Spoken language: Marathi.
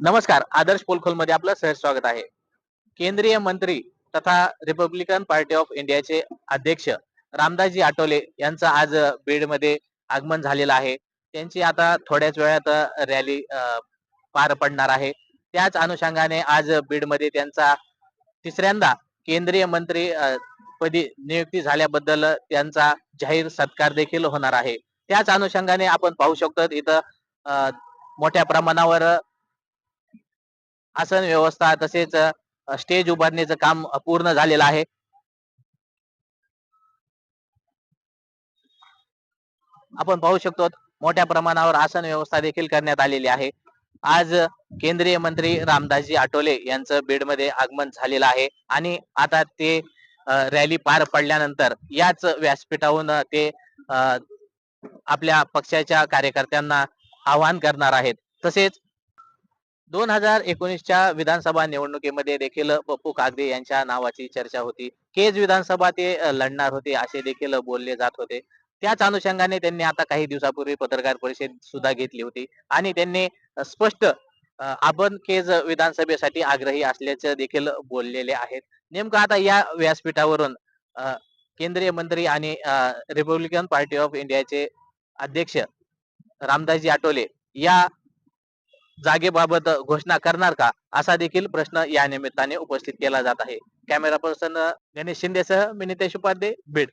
नमस्कार आदर्श पोलखोलमध्ये आपलं सहज स्वागत आहे. केंद्रीय मंत्री तथा रिपब्लिकन पार्टी ऑफ इंडियाचे अध्यक्ष रामदासजी आठवले यांचं आज बीडमध्ये आगमन झालेलं आहे. त्यांची आता थोड्याच वेळात रॅली पार पडणार आहे. त्याच अनुषंगाने आज बीडमध्ये त्यांचा तिसऱ्यांदा केंद्रीय मंत्री पदी नियुक्ती झाल्याबद्दल त्यांचा जाहीर सत्कार देखील होणार आहे. त्याच अनुषंगाने आपण पाहू शकतो इथं मोठ्या प्रमाणावर आसन व्यवस्था तसेच स्टेज उभारण्याचं काम पूर्ण झालेलं आहे. आपण पाहू शकतो मोठ्या प्रमाणावर आसन व्यवस्था देखील करण्यात आलेली आहे. आज केंद्रीय मंत्री रामदासजी आठवले यांचं बीडमध्ये आगमन झालेलं आहे आणि आता ते रॅली पार पडल्यानंतर याच व्यासपीठावरून ते आपल्या पक्षाच्या कार्यकर्त्यांना आवाहन करणार आहेत. तसेच दोन हजार एकोणीसच्या विधानसभा निवडणुकीमध्ये देखील पप्पू कागदे यांच्या नावाची चर्चा होती. केज विधानसभा ते लढणार होते असे देखील बोलले जात होते. त्याच अनुषंगाने त्यांनी आता काही दिवसापूर्वी पत्रकार परिषद सुद्धा घेतली होती आणि त्यांनी स्पष्ट आपण केज विधानसभेसाठी आग्रही असल्याचे देखील बोललेले आहेत. नेमकं आता या व्यासपीठावरून केंद्रीय मंत्री आणि रिपब्लिकन पार्टी ऑफ इंडियाचे अध्यक्ष रामदासजी आठवले या जागेबाबत घोषणा करणार का? असा देखील प्रश्न या निमित्ताने उपस्थित केला जात आहे. कॅमेरा पर्सन गणेश शिंदेसह मी नितेश उपाध्ये बीड.